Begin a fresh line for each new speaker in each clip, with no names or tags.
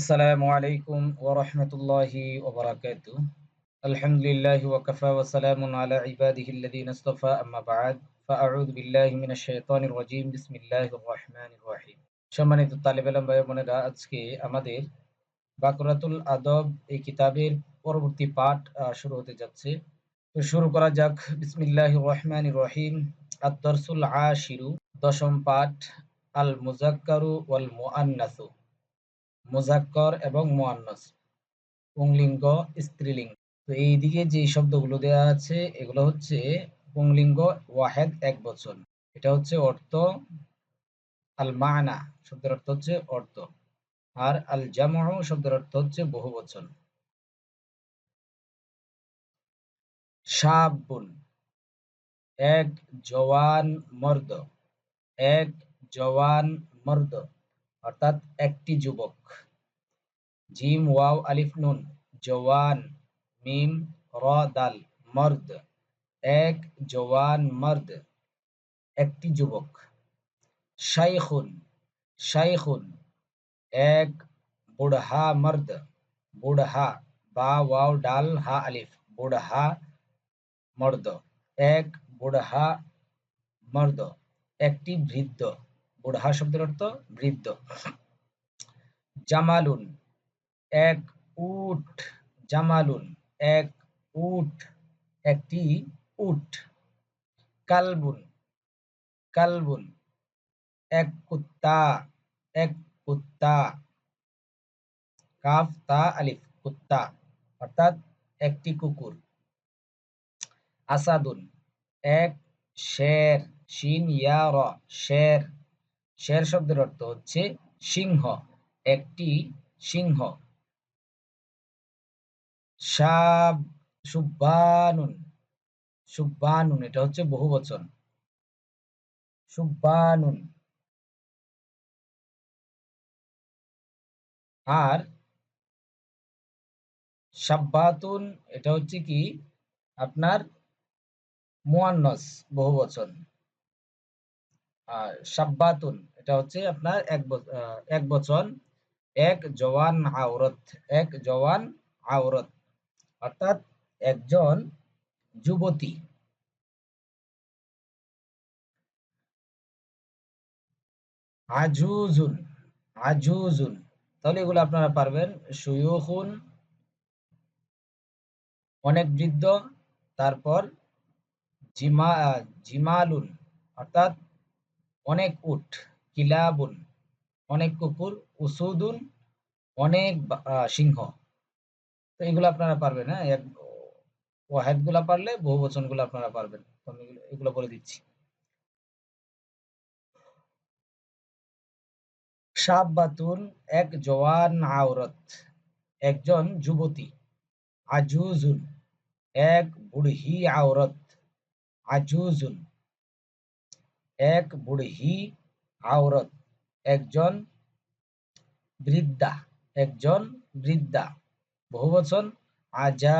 আসসালামু আলাইকুম ওয়া রাহমাতুল্লাহি ওয়া বারাকাতু আলহামদুলিল্লাহি ওয়া কাফা ওয়া সালামুন আলা ইবাদিহি আল্লাযিনা ইসতাফা আম্মা বা'দ। ফাআউযু বিল্লাহি মিনাশ শাইতানির রাজীম। বিসমিল্লাহির রাহমানির রাহিম। সম্মানিত তালেব ইলম ভাই বোনেরা, আজকে আমাদের বাকরাতুল আদব এই কিতাবের পরবর্তী পাঠ শুরু হতে যাচ্ছে। তো শুরু করা যাক। বিসমিল্লাহির রাহমানির রহিম। আদ-দারসুল আশিরু, দশম পাঠ আল মুযাক্কারু ওয়াল মুআন্নাসু মোজাক্কর এবং মোয়ান্নস পুংলিঙ্গ, স্ত্রীলিঙ্গ। তো এই দিকে যে শব্দগুলো দেওয়া আছে, এগুলো হচ্ছে পুংলিঙ্গ ওয়াহেদ এক বচন। এটা হচ্ছে অর্থ আল মানা শব্দের অর্থ হচ্ছে অর্থ। আর আল জামু শব্দের অর্থ হচ্ছে বহু বচন। সাবুন এক জওয়ান মর্দ। এক জওয়ান মর্দ। অর্থাৎ একটি যুবক। জিম ওয়াও আলিফ নুন, জওয়ান, মিম, র, দাল, মর্দ। এক, জওয়ান, মর্দ। একটি যুবক। শাইখুন শাইখুন। এক, বুড়হা, মর্দ। বুড়হা, বা, ওয়াও, ডাল, হা, আলিফ। বুড়হা, মর্দ। এক, বুড়হা, মর্দ। একটি বৃদ্ধ। বুড়হা শব্দের অর্থ বৃদ্ধ। জামালুন, এক উট জামালুন, এক উট একটি উট কালবুন কালবুন, এক কুত্তা এক কুত্তা। কাফ, তা, আলিফ, কুত্তা, অর্থাৎ একটি কুকুর। আসাদুন, এক শের, শিন, ইয়া, র, শের। শের শব্দের অর্থ হচ্ছে সিংহ, একটি সিংহ। সুব্বানুন সুব্বানুন, এটা হচ্ছে বহু বচন সুব্বানুন। আর সাব্বাতুন, এটা হচ্ছে কি? আপনার মুয়ান্নস বহু বচন আর সাব্বাতুন এটা হচ্ছে আপনার এক এক বচন, এক জওয়ান আওরত, এক জওয়ান আওরত। অর্থাৎ একজন যুবতী। আজুজুন আজুজুন। তাহলে এগুলো আপনারা পারবেন। সুয়ুখুন, অনেক বৃদ্ধ, তারপর জিমা, জিমালুন, অর্থাৎ অনেক উট। কিলাবুন, অনেক কুকুর, উসুদুন, অনেক সিংহ। তো এগুলো আপনারা পারবেন হ্যাঁ? ওয়াহেদগুলা পারলে বহু বচনগুলো আপনারা পারবেন। এগুলো বলে দিচ্ছি। সাববাতুন এক জওয়ান আওরত, একজন যুবতী। আজুজুন, এক বুড়হি আওরত। আজুজুন, এক বুড়হি আওরত, একজন বৃদ্ধা একজন বৃদ্ধা। বহুবচন আজা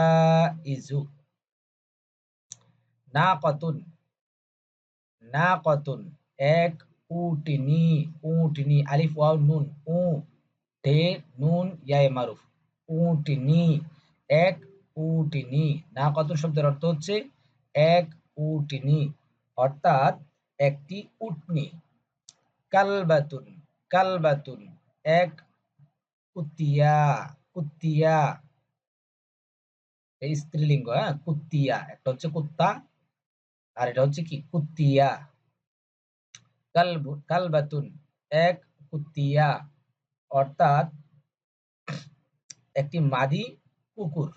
ইজু না কতুন না কতুন এক উটিনি উটিনি আলিফ, ওয়াও, নুন, উ টে নুন, ইয়াই, মারুফ। উটিনি এক উটিনি না। কতুন শব্দের অর্থ হচ্ছে, এক উটিনি অর্থাৎ একটি উটনি। কালবাতুন কালবাতুন, এক কুতিয়া কুতিয়া। এই স্ত্রীলিঙ্গ হ্যাঁ কুত্তিয়া একটা হচ্ছে কুত্তা, আর এটা হচ্ছে কি? কুত্তিয়া কালবু কালবাতুন, এক কুতিয়া, অর্থাৎ একটি মাদি কুকুর।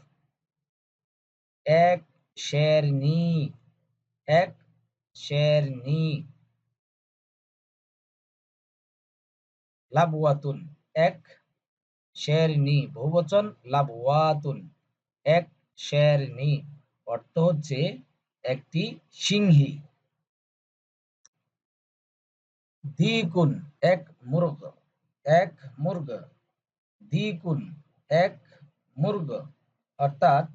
এক শেরনি এক শেরনি। লাবওয়াতুন, এক শেরনি, বহুবচন লাবওয়াতুন, এক শেরনি, অর্থ হচ্ছে একটি সিংহী। দ্বিগুণ, এক মুরগ এক মুরগ। দ্বিগুণ, এক মুরগ, অর্থাৎ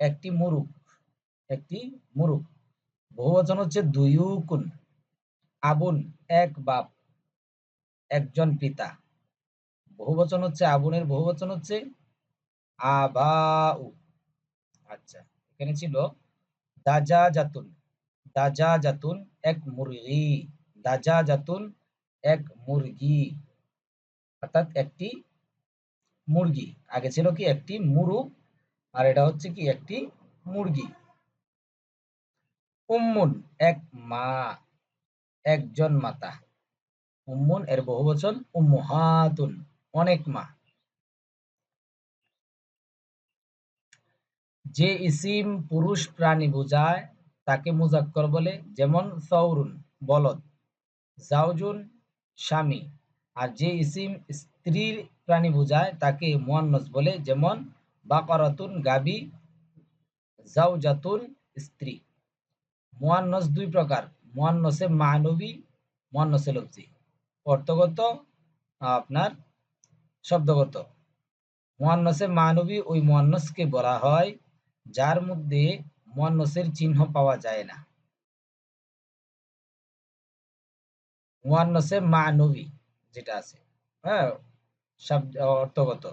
একটি মুরুগ একটি মুরুগ। বহুবচন হচ্ছে দুইকুন আবুন এক বাপ। একজন পিতা। বহুবচন হচ্ছে আবুনের বহুবচন হচ্ছে আবাউ। আচ্ছা এখানে ছিল দাজা জাতুন দাজা জাতুন এক মুরগি। দাজা জাতুন এক মুরগি। অর্থাৎ একটি মুরগি। আগে ছিল কি একটি মুরু, আর এটা হচ্ছে কি একটি মুরগি। উম্মুন, এক মা, একজন মাতা। উম্মুন, এর বহুবচন উম্মুহাতুন, অনেক মা। যে ইসিম পুরুষ প্রাণী বোঝায়, তাকে মুজাক্কর বলে, যেমন সৌরুন বলদ জাউজুন স্বামী। আর যে ইসিম স্ত্রীর প্রাণী বোঝায়, তাকে মুয়ান্নস বলে, যেমন বাকারাতুন, গাবি জাউজাতুন স্ত্রী। মুয়ান্নস দুই প্রকার, মুয়ান্নসে মানবী, মুয়ান্নসে লফজি অর্থগত আপনার শব্দগত? মুয়ান্নসে মানবী ওই মুয়ান্নসকে বলা হয়, যার মধ্যে মুয়ান্নসের চিহ্ন পাওয়া যায় না। মুয়ান্নসে মানবী যেটা আছে হ্যাঁ শব্দ, অর্থগত।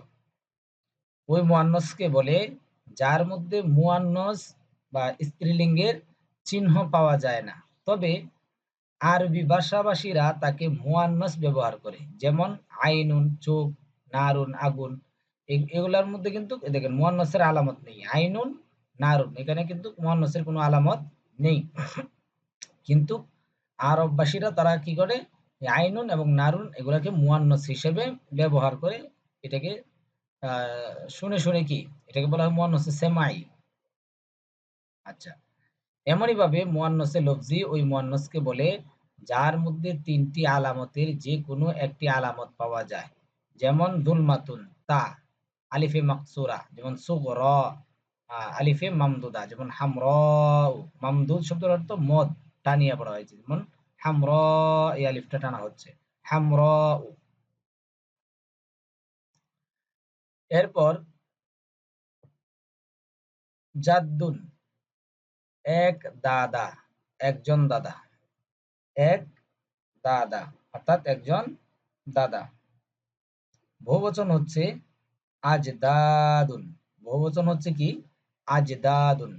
ওই মুয়ান্নসকে বলে, যার মধ্যে মুয়ান্নস বা স্ত্রীলিঙ্গের চিহ্ন পাওয়া যায় না। তবে আরবি ভাষাভাষীরা তাকে মুয়ান্নস ব্যবহার করে। যেমন আইনুন, চোখ, নারুন, আগুন। এগুলার মধ্যে কিন্তু দেখেন মুয়ান্নসের আলামত নেই। আইনুন, নারুন, এখানে কিন্তু মুয়ান্নসের কোনো আলামত নেই। কিন্তু আরববাসীরা তারা কি করে? আইনুন এবং নারুন এগুলাকে মুয়ান্নস হিসেবে ব্যবহার করে এটাকে শুনে শুনে কি? এটাকে বলা হয় মুয়ান্নসে সেমাই। আচ্ছা। এমনই ভাবে মুয়ান্নসে লফজি ওই মুয়ান্নসকে বলে, যার মধ্যে তিনটি আলামতের যে কোনো একটি আলামত পাওয়া যায়। যেমন দুলমাতুন তা, আলিফে মাকসুরা, যেমন সুগর আলিফে মামদুদা, যেমন হামর মামদুদ শব্দের অর্থ মদ, টানিয়া পড়া হয়েছে। যেমন হামর এই আলিফটা টানা হচ্ছে। হামর এরপর, জাদ্দুন এক দাদা, একজন দাদা। এক দাদা, অর্থাৎ একজন দাদা। বহুবচন হচ্ছে আজ দাদুন বহুবচন হচ্ছে কি? আজ দাদুন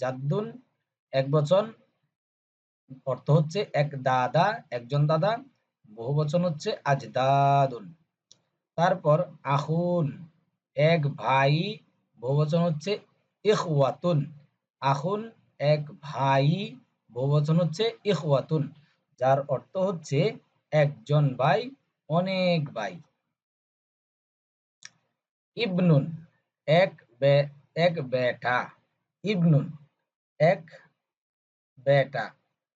জাদ্দুন এক বচন অর্থ হচ্ছে এক দাদা, একজন দাদা। বহুবচন হচ্ছে আজ দাদুন তারপর আহুন এক ভাই। বহুবচন হচ্ছে ইখওয়াতুন। আহুন এক ভাই, বহুবচন হচ্ছে ইখওয়াতুন, যার অর্থ হচ্ছে একজন ভাই, অনেক ভাই। ইবনুন, এক এক বেটা। ইবনুন, এক বেটা,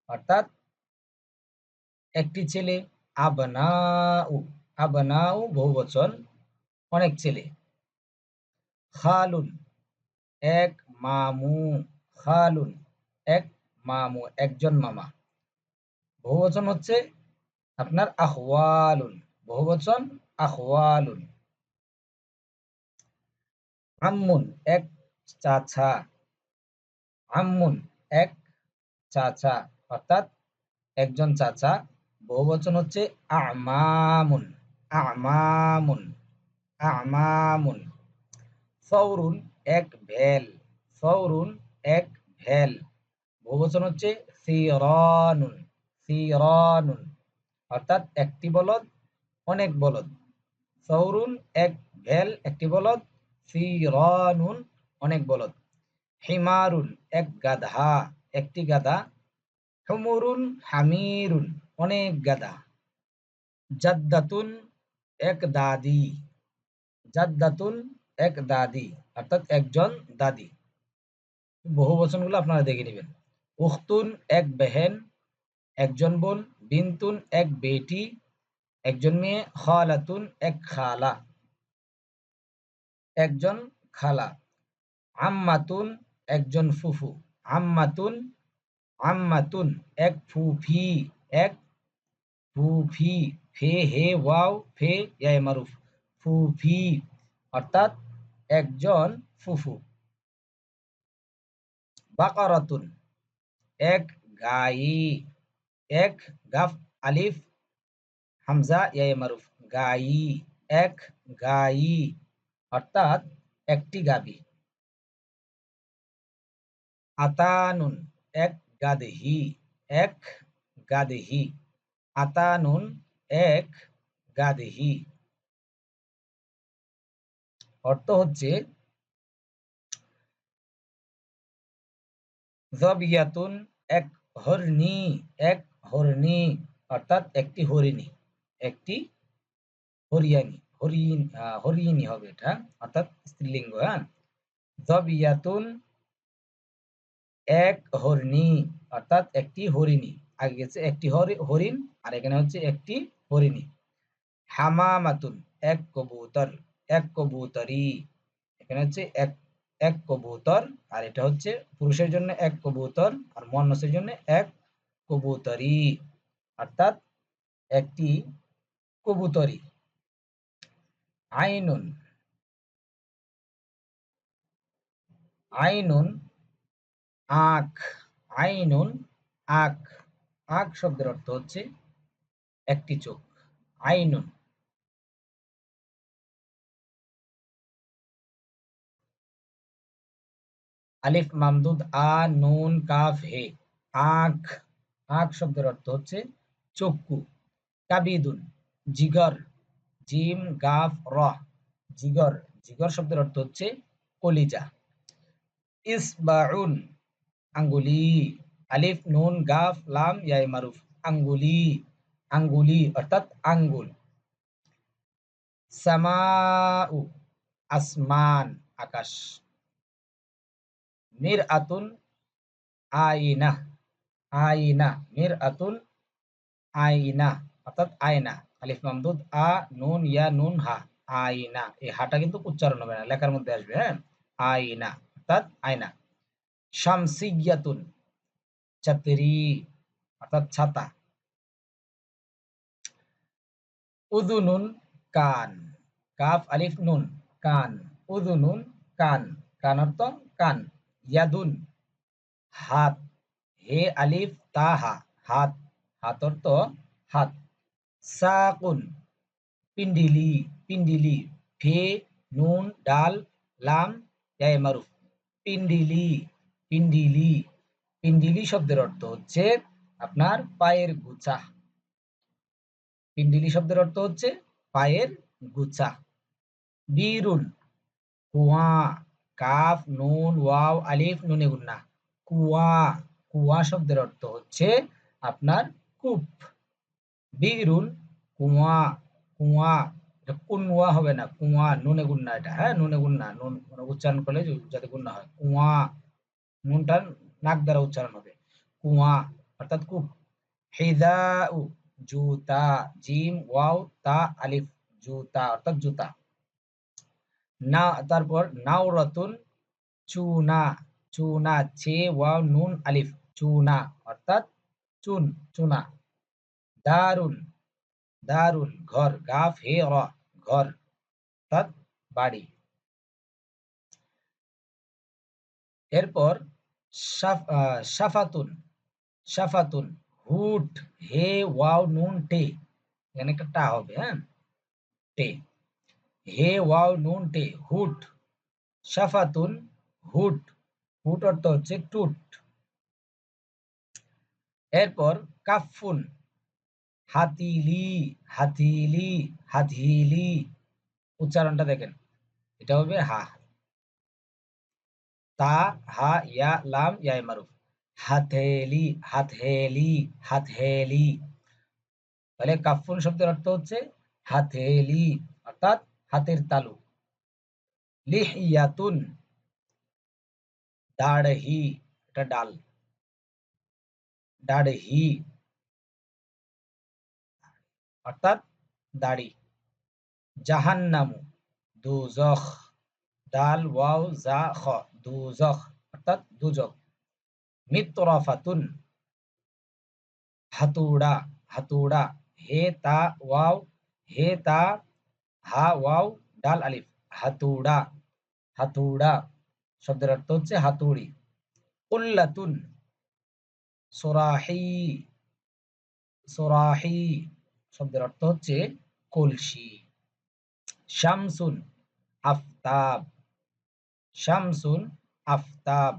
অর্থাৎ একটি ছেলে। আবনাউ আবনাউ বহুবচন, অনেক ছেলে। খালুন, এক মামু। খালুন, এক মামু, একজন মামা। বহুবচন হচ্ছে আপনার আহওয়ালুন। বহুবচন আহওয়ালুন। আম্মুন, এক চাচা। আম্মুন, এক চাচা। অর্থাৎ একজন চাচা। বহুবচন হচ্ছে আমামুন। আমামুন। আমামুন। সৌরুন এক ভেল। সৌরুন ভেল বহুবচন হচ্ছে সিরানুন সিরানুন অর্থাৎ একটি বলদ, অনেক বলদ। সৌরুন এক, ভেল একটি বলদ সিরানুন অনেক বলদ। হিমারুন এক গাধা, একটি গাধা। হুমুরুন হামিরুন অনেক গাধা। জাদ্দাতুন এক দাদি, জাদ্দাতুন এক দাদি, অর্থাৎ একজন দাদি। বহু বচনগুলো আপনারা দেখে নেবেন। উখতুন এক বেহেন, একজন বোন, বিনতুন এক বেটি, একজন মেয়ে, খালাতুন এক খালা, একজন খালা, আম্মাতুন একজন ফুফু, আম্মাতুন আম্মাতুন এক ফুফি এক ফুফি, ফে, হে, ওয়াও, ফে, ইয়ায়, মারুফ, ফুফি, অর্থাৎ একজন ফুফু। বাকারাতুন। এক গাই, এক গাফ আলিফ, হামজা ইয়ায় মারুফ। গাই, এক গাই, অর্থাৎ একটি গাবি। আতানুন, এক গাদেহি এক গাদেহি। আতানুন, এক গাদেহি। অর্থ হচ্ছে জবিয়াতুন এক হরনি এক হরনি, অর্থাৎ একটি হরিণী, একটি হরিয়ানি হরিণ হরিণী হবে এটা, অর্থাৎ স্ত্রীলিঙ্গ হ্যাঁ? জবিয়াতুন এক হরিণী অর্থাৎ একটি হরিণী, আগে গেছে একটি হরিণ, আর এখানে হচ্ছে একটি হরিণী। হামামাতুন, এক কবুতর, এক কবুতরি, এখানে হচ্ছে এক এক কবুতর, আর এটা হচ্ছে পুরুষের জন্য এক কবুতর আর মনসের জন্য এক কবুতরি অর্থাৎ একটি কবুতরি আইনুন। আইনুন আখ। আইনুন আখ। আখ শব্দের অর্থ হচ্ছে একটি চোখ। আইনুন। আলিফ মামদুদ আ, নুন, কাফ, হে। আখ আখ শব্দের অর্থ হচ্ছে চক্ষু। কাবিদুন জিগর, জিম, গাফ, র। জিগর জিগর শব্দের অর্থ হচ্ছে কলিজা। ইসবাউন, আঙ্গুলি। আলিফ, নুন, গাফ, লাম, ইয়াই, মারুফ। আঙ্গুলি আঙ্গুলি অর্থাৎ আঙ্গুল। সামাউ, আসমান, আকাশ। মির আতুন আইনা আইনা মির আতুন আইনা, অর্থাৎ আয়না আলিফ মামদুদ আ, নুন, ইয়া, নুন, হা, আইনা, এই হাটা কিন্তু উচ্চারণ হবে না, লেখার মধ্যে আসবে হ্যাঁ? আইনা, অর্থাৎ আয়না শামসিয়াতুন, ছাত্রী, অর্থাৎ ছাতা। উদুনুন, কান, কাফ, আলিফ, নুন, কান, উদুনুন, কান কান অর্থ কান। ইয়াদুন, হাত, হে আলিফ তাহা হাত হাত অর্থ হাত। সাকুন, পিন্ডিলি পিন্ডিলি, ফে, নুন, ডাল, লাম ইয়ায় মারুফ। পিন্ডিলি পিন্ডিলি পিন্ডিলি শব্দের অর্থ হচ্ছে আপনার পায়ের গুছা। পিন্ডিলি শব্দের অর্থ হচ্ছে পায়ের গুছা। বীরুন কুয়া কাফ, নুন, ওয়াও, আলিফ, নুনে গুন্না কুয়া কুয়া শব্দের অর্থ হচ্ছে আপনার কূপ। বীরুন কুয়া কুয়া কুনওয়া হবে না, কুয়া, নুনে গুন্না এটা। হ্যাঁ নুনে গুন্না নুন মানে উচ্চারণ করলে যাতে গুন্না হয়। কুয়া, নুনটা নাক দ্বারা উচ্চারণ হবে। কুয়া, অর্থাৎ কূপ। হিদাউ জুতা, জিম, ওয়াও, তা, আলিফ, জুতা, অর্থাৎ জুতা। না, তারপর নাওরাতুন চুনা চুনা ছে ওয়াও, নুন, আলিফ, চুনা, অর্থাৎ চুন, চুনা। দারুণ দারুণ, ঘর গাফ হে র, ঘর, অর্থাৎ বাড়ি। এরপর সাফাতুন সাফাতুন হুট, হে, ওয়াও, নুন, টে। এখানে একটা টা হবে হ্যাঁ? টে। হে ওয়াও নুন টে হুট সাফাতুন হুট হুট অর্থ হচ্ছে টুট। এরপর কাফুন হাতিলি হাতিলি হাতিলি, উচ্চারণটা দেখেন, এটা হবে হা। তা, হা, ইয়া, লাম, ইয়াই, মারুফ। হাথেলি হাথেলি হাথেলি তাহলে কাফুন শব্দের অর্থ হচ্ছে হাথেলি অর্থাৎ হাতের তালু। লিহিয়াতুন, দাড়হি, এটা ডাল। দাড়হি, অর্থাৎ দাড়ি। জাহান্নামু দুজখ দাল, ওয়াও জা খ দুজখ অর্থাৎ দুজখ মিত্রাফাতুন হাতুড়া হাতুড়া, হে, তা, ওয়াও, হে, তা হা, ওয়াও, ডাল, আলিফ। হাতুড়া হাতুড়া শব্দের অর্থ হচ্ছে হাতুড়ি। উল্লাতুন সোরাহি সোরাহি শব্দের অর্থ হচ্ছে কলসি। শামসুন, আফতাব। শামসুন, আফতাব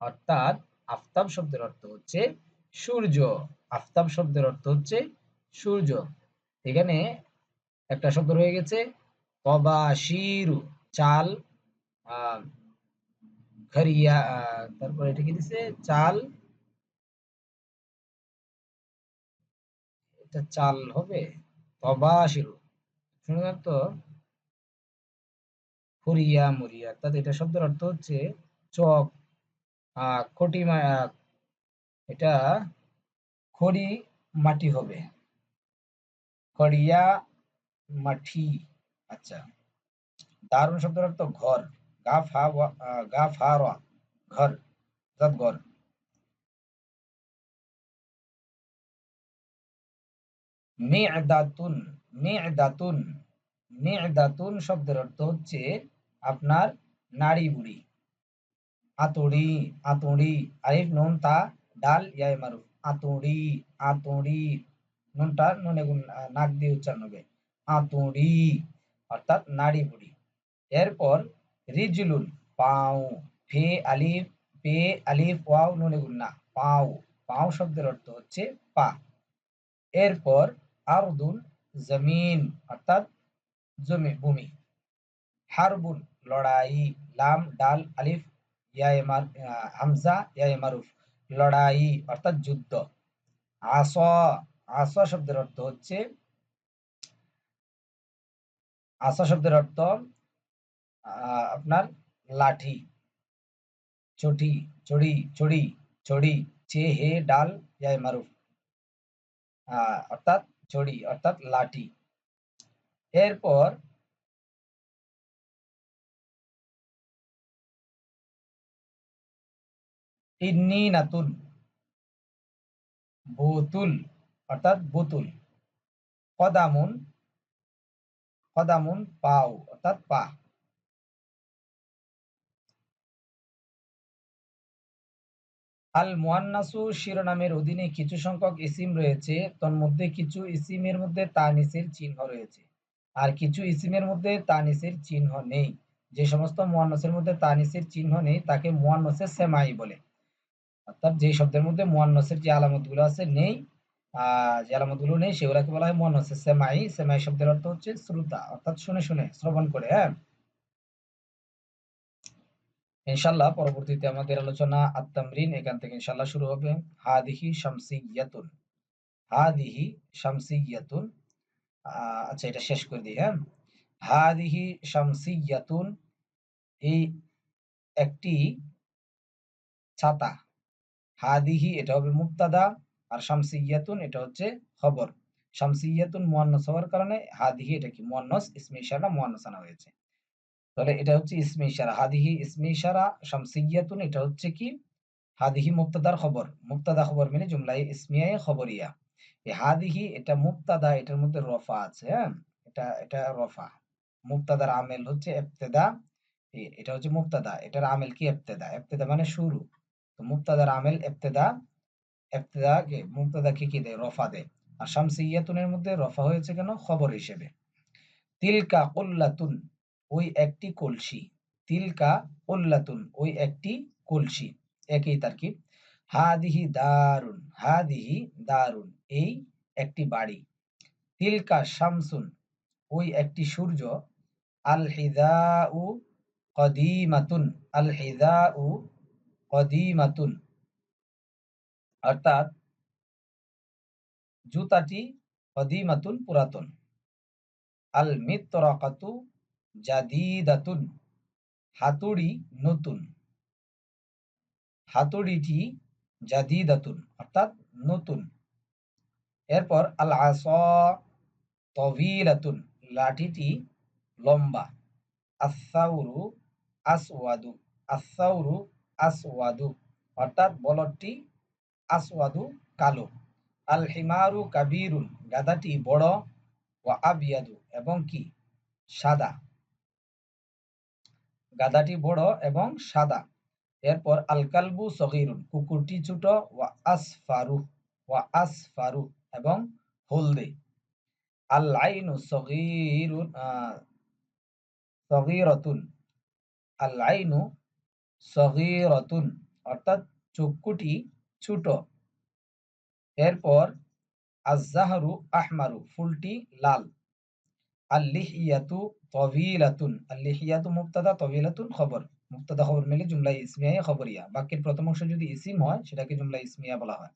অর্থাৎ আফতাব শব্দের অর্থ হচ্ছে সূর্য। আফতাব শব্দের অর্থ হচ্ছে সূর্য। এখানে একটা শব্দ রয়ে গেছে। তবাশিরু, চাল খারিয়া তারপর এটা কি দিছে? চাল, এটা চাল হবে? তবাশিরু। শুনে তো। ফুরিয়া মুরিয়া। অর্থাৎ এটা শব্দের অর্থ হচ্ছে চক খটি এটা খড়ি মাটি হবে। খড়িয়া মাটি আচ্ছা। দারুণ শব্দের অর্থ ঘর। গা ফা গা ঘর, অর্থাৎ ঘর। মেদাতুন মেদাতুন মেদাতুন শব্দের অর্থ হচ্ছে আপনার নাড়ি বুড়ি আতুড়ি আতুড়ি, আলিফ, নুন, তা, ডাল, ইয়াই, মারুফ। আতুড়ি আতুড়ি, নুনটা নুনে নাক দিয়ে উচ্চারণ হবে। আতুড়ি, অর্থাৎ নাড়ি বুড়ি এরপর রিজলুন পাও, ফে, আলিফ, পে, আলিফ, ওয়াও, নুনে গুন্না, পাও। পাও শব্দের অর্থ হচ্ছে পা। এরপর আরদুন জমিন, অর্থাৎ জমি, ভূমি। হারবুন লড়াই, লাম, ডাল, আলিফ ইয়ামার হামজা, ইয়ায় মারুফ। লড়াই, অর্থাৎ যুদ্ধ। আস আস শব্দের অর্থ হচ্ছে আসা শব্দের অর্থ আপনার লাঠি। চটি, চড়ি চড়ি চড়ি, চে, হে, ডাল ইয়ায় মারুফ। অর্থাৎ চড়ি, অর্থাৎ লাঠি। এরপর ইন্নি নাতুন, বোতুল, অর্থাৎ বোতুল। কদামুন কদামুন পাও, অর্থাৎ পা। আল মুয়ান্নাসু শিরোনামের অধীনে কিছু সংখ্যক ইসিম রয়েছে, তন্মধ্যে কিছু ইসিমের মধ্যে তানিসের চিহ্ন রয়েছে। আর কিছু ইসিমের মধ্যে তানিসের চিহ্ন নেই। যে সমস্ত মুয়ান্নাসের মধ্যে তানিসের চিহ্ন নেই, তাকে মুয়ান্নাসের সেমাই বলে। অর্থাৎ যে শব্দের মধ্যে মুয়ান্নাসের যে আলামতগুলো আছে, নেই যে নেই সেগুলোকে বলা হয় মন হচ্ছে সেমাই। সেমাই শব্দের অর্থ হচ্ছে শ্রোতা। অর্থাৎ শুনে শুনে, শ্রবণ করে হ্যাঁ? ইনশাল্লাহ পরবর্তীতে আমাদের আলোচনা আত্মামরিন, এখান থেকে ইনশাল্লাহ শুরু হবে। হাদিহি শামসিয়াতুন। হাদিহি শামসিয়াতুন। আচ্ছা এটা শেষ করে দিই হ্যাঁ? হা দিহি হাদিহি শামসিয়াতুন, এই একটি ছাতা। হাদিহি, এটা হবে মুক্তাদা আর শামসিয়াতুন এটা হচ্ছে খবর। শামসিয়াতুন মুয়ান্নাস হওয়ার কারণে হাদিহি এটা কি মুয়ান্নাস ইসমে ইশারা মুয়ান্নাসানা হয়েছে। তাহলে এটা হচ্ছে ইসমে ইশারা। হাদিহি ইসমে ইশারা, শামসিয়াতুন এটা হচ্ছে কি? হাদিহি মুক্তাদার খবর। মুক্তাদা খবর মানে জুমলাই ইসমিয়ায়ে খবরিয়া। এই হাদিহি এটা মুক্তাদা এটার মধ্যে রফা আছে হ্যাঁ? এটা এটা রফা। মুক্তাদার আমেল হচ্ছে ইবতেদা। এটা হচ্ছে মুক্তাদা এটার আমেল কি ইবতেদা? ইবতেদা মানে শুরু। তো মুক্তাদার আমেল ইবতেদা। ইবতেদা কে মুক্তাদা কি কি দেয়? রফা দেয়। আর শামসিয়াতুনের মধ্যে রফা হয়েছে কেন? খবর হিসেবে। তিলকা কুল্লাতুন, ওই একটি কলসি। তিলকা কুল্লাতুন, ওই একটি কলসি। একই তারকিব। হাদিহি দারুণ হাদিহি দারুণ, এই একটি বাড়ি। তিলকা শামসুন, ওই একটি সূর্য। আল হিদাউ কদিমাতুন আল হিদাউ কদিমাতুন। অর্থাৎ জুতাটি কদিমাতুন পুরাতন। আল মিত্রাকাতু জাদিদাতুন। হাতুড়ি নতুন। হাতুড়িটি জাদিদাতুন, অর্থাৎ নতুন। এরপর আল আস তভিলাতুন লাঠিটি লম্বা। আসাউরু আসওয়াদু। আসাউরু আসওয়াদু। অর্থাৎ বলদটি আসওয়াদু কালো। আল হিমারু কাবিরুন গাধাটি বড় ওয়া আবিয়াদু এবং কি? সাদা। গাধাটি বড় এবং সাদা। এরপর আলকালবু সগিরুন, কুকুরটি ছোট ওয়া আসফারু ওয়া আসফারু এবং হলদে। আল আইনু সগিরুন সগীরাতুন। আল আইনু সগীরাতুন, অর্থাৎ চক্ষুটি ছোট। এরপর আজাহরু আহমারু, ফুলটি লাল। আল্লিহিয়াতু তবিলাতুন আল্লিহিয়াতু মুক্তাদা তবিলাতুন খবর। মুক্তাদা খবর মিলে জুমলা ইসমিয়া খবরিয়া। বাক্যের প্রথম অংশ যদি ইসিম হয়, সেটাকে জুমলা ইসমিয়া বলা হয়।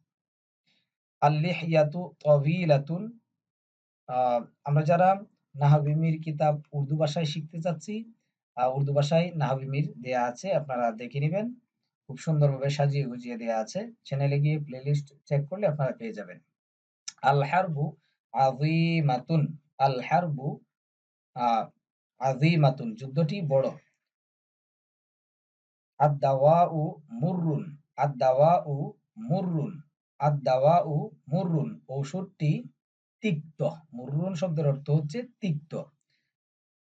আল্লিহিয়াতু তবিলাতুন আমরা যারা নাহাবিমির কিতাব উর্দু ভাষায় শিখতে চাচ্ছি উর্দু ভাষায় নাহাবিমির দেয়া আছে, আপনারা দেখে নেবেন। খুব সুন্দরভাবে সাজিয়ে গুজিয়ে দেওয়া আছে। চ্যানেলে গিয়ে প্লেলিস্ট চেক করলে আপনারা পেয়ে যাবেন। আল হারবু আজিমাতুন আল হারবু আজিমাতুন যুদ্ধটি বড়। আদ-দাওয়াউ মুররুন আদ-দাওয়াউ মুররুন আদ-দাওয়াউ মুররুন, ঔষধটি তিক্ত। মুররুন শব্দের অর্থ হচ্ছে তিক্ত।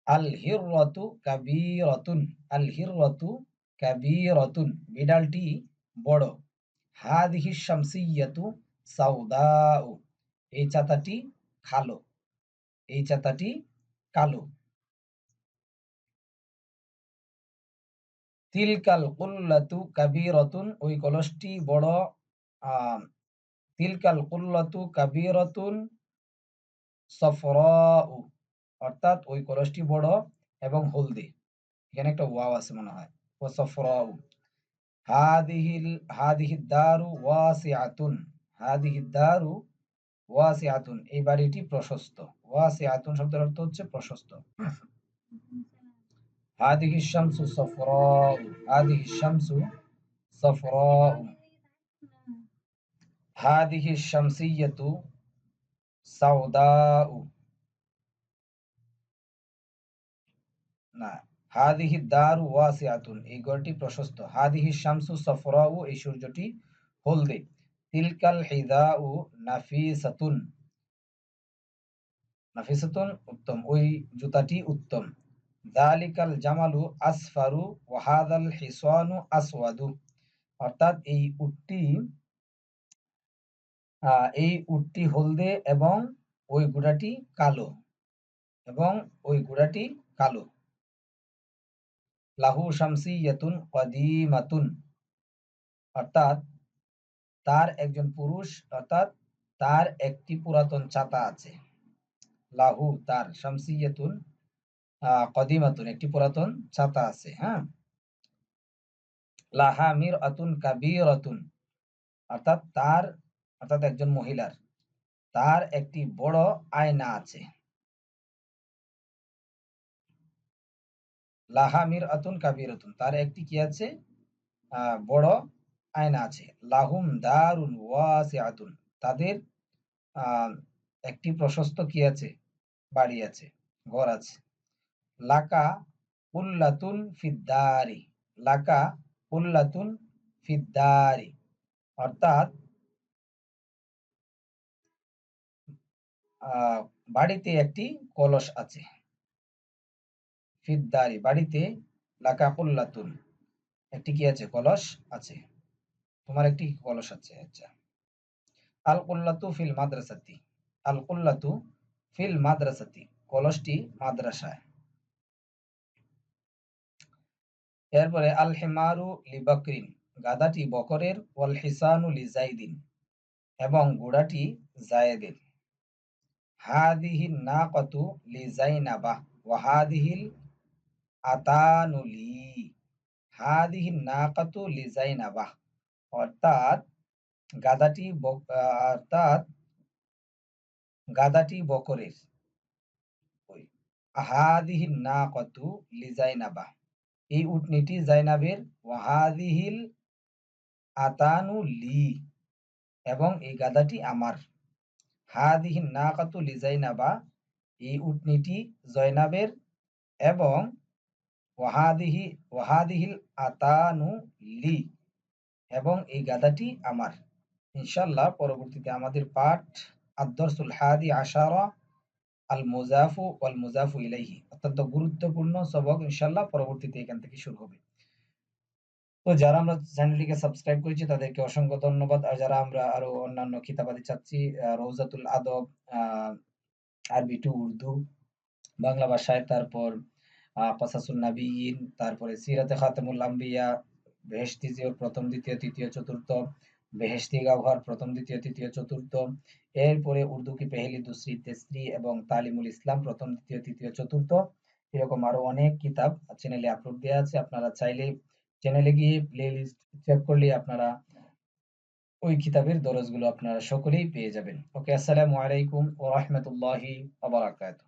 আল হিররাতু কাবীরাতুন আল হিররাতু কাবীরাতুন বিড়ালটি বড় হাদিহি শামসিয়াতু সাউদাউ এই ছাতাটি খালো এই ছাতাটি কালো। তিলকাল কুল্লাতু কাবীরাতুন, ওই কলসটি বড় তিলকাল কুল্লাতু কাবীরাতুন সফরাউ, অর্থাৎ ওই কলসটি বড় এবং হলদে। এখানে একটা ওয়াও আছে মনে হয়। ও সফরাউ হাদিহিল হাদিহি দারু ওয়াসিআতুন হাদিহি দারু এই বাড়িটি প্রশস্ত। ওয়াসিআতুন শব্দের অর্থ হচ্ছে প্রশস্ত। হাদিহি শামসু সফরাউ হাদিহি শামসু সফরাউ হাদিহি শামসিয়াতু সাউদাউ না হাদিহি দারু ওয়াসিআতুন, এই ঘরটি প্রশস্ত। হাদিহি শামসু সফরাউ, এই সূর্যটি হলদে। তিলকাল হিদাউ নাফিসাতুন। নাফিসাতুন উত্তম, ওই জুতাটি উত্তম। দালিকাল জামালু আসফারু ওয়াহাদাল হিসানু আসওয়াদু। অর্থাৎ এই উটটি এই উটটি হলদে এবং ওই গুড়াটি কালো। এবং ওই গুড়াটি কালো। লাহু শামসিয়াতুন কদিমাতুন। অর্থাৎ তার একজন পুরুষ, অর্থাৎ তার একটি পুরাতন ছাতা আছে। লাহু তার শামসিয়াতুন কদিমাতুন একটি পুরাতন ছাতা আছে হ্যাঁ? লাহা মির আতুন কাবিরাতুন। অর্থাৎ তার, অর্থাৎ একজন মহিলার, তার একটি বড় আয়না আছে। লাহামির আতুন কাবিরাতুন তার একটি কি আছে? বড় আয়না আছে। লাহুম দারুণ ওয়াসিআতুন। তাদের একটি প্রশস্ত কি আছে? বাড়ি আছে, ঘর আছে। লাকা উল্লাতুন ফিদ্দারি। লাকা উল্লাতুন ফিদ্দারি। অর্থাৎ বাড়িতে একটি কলস আছে। ফিদ্দারি বাড়িতে লাকাকুল্লাতুন একটি কি আছে? কলস আছে। তোমার একটি কলস আছে? আচ্ছা। আল কুল্লাতু ফিল মাদ্রাসাতি। আল কুল্লাতু ফিল মাদ্রাসাতি। কলসটি মাদ্রাসায়। এরপরে আল হিমারু লিবাকরিন। গাদাটি বকরের ওয়াল হিসানু লিজাইদিন। এবং ঘোড়াটি জায়েদের। হাদিহিন নাকাতু লিজাইনাবা। ওয়া হাদিহিল আতানুলি হাদিহি নাকাতু লিজাইনাবা অর্থাৎ গাদাটি অর্থাৎ গাদাটি বকরের। হাদিহি নাকাতু লিজাইনাবা এই উটনিটি জাইনাবের ওয়াহাদিহিল আতানু লি এবং এই গাদাটি আমার। হাদিহি নাকাতু লিজাইনাবা এই উটনিটি জয়নাবের এবং ওয়াহাদিহি, ওয়াহাদিহিল আতানু লি এবং এই গাদাটি আমার। ইনশাল্লাহ পরবর্তীতে আমাদের পাঠ আদর্সুল হাদি আশারা আল মুজাফু ওয়াল মুজাফু ইলাইহি, অত্যন্ত গুরুত্বপূর্ণ সবক ইনশাল্লাহ পরবর্তীতে এখান থেকে শুরু হবে। তো যারা আমরা চ্যানেলটিকে সাবস্ক্রাইব করেছি, তাদেরকে অসংখ্য ধন্যবাদ। আর যারা আমরা আরও অন্যান্য কিতাবাদি চাচ্ছি রৌজাতুল আদব আরবি টু উর্দু, বাংলা ভাষায়, তারপর আহ, নাবিয়িন তারপরে সিরাতে খাতামুল আম্বিয়া বেহেশতি জিওর প্রথম দ্বিতীয় তৃতীয় চতুর্থ বেহেশতি গাওহার প্রথম দ্বিতীয় তৃতীয় চতুর্থ এরপরে উর্দু কি পেহেলি দুসরি তেসরি এবং তালিমুল ইসলাম প্রথম দ্বিতীয় তৃতীয় চতুর্থ এরকম আরও অনেক কিতাব চ্যানেলে আপলোড দেওয়া আছে। আপনারা চাইলে চ্যানেলে গিয়ে প্লে লিস্ট চেক করলে আপনারা ওই কিতাবের দরজগুলো আপনারা সকলেই পেয়ে যাবেন। ওকে আসসালামু আলাইকুম ওয়া রাহমাতুল্লাহি ওয়া বারাকাতুহু।